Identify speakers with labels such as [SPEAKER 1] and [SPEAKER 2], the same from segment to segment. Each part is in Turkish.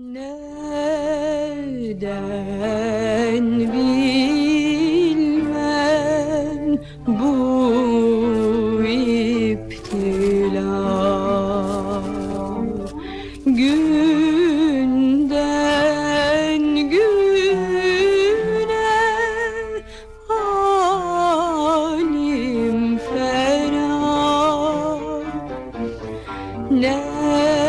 [SPEAKER 1] Neden bilmem bu iptila Günden güne halim fena. Nereden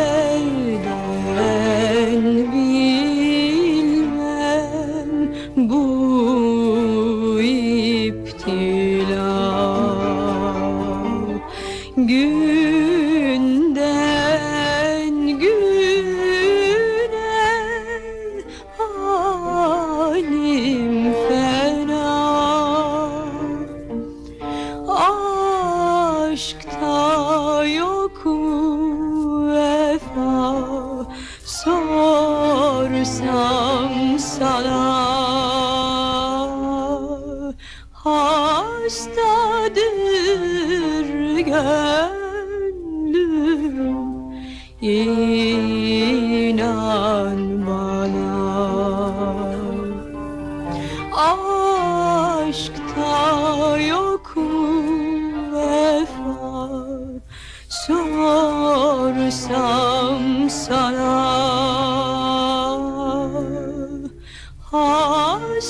[SPEAKER 1] bu iptila. Günden güne halim fena. Aşkta yok vefa Sorsam sana Hastadır gönlüm İnan bana. Aşkta yok vefa Sorsam sana. Hastadır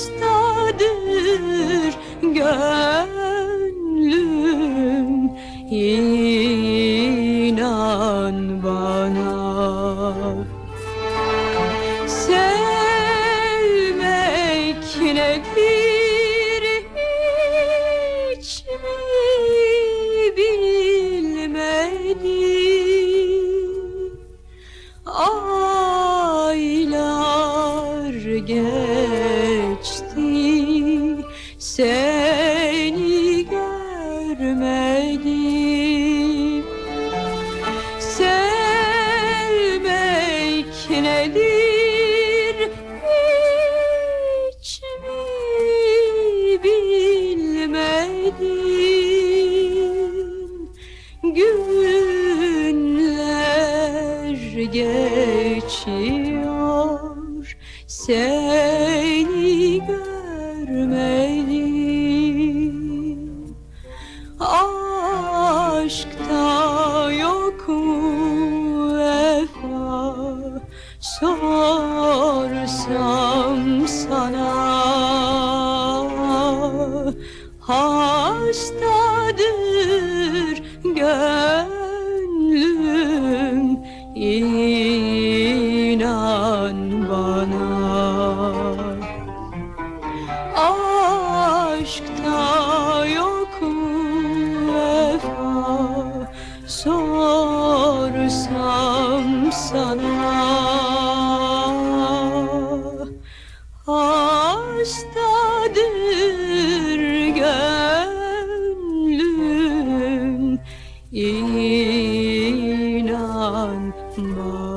[SPEAKER 1] gönlüm İnan geçiyor. Seni görmedim Aşkta yok mu vefa Sorsam sana Hastadır gönlüm yok mu vefa Sorsam sana Hastadır gönlüm İnan bana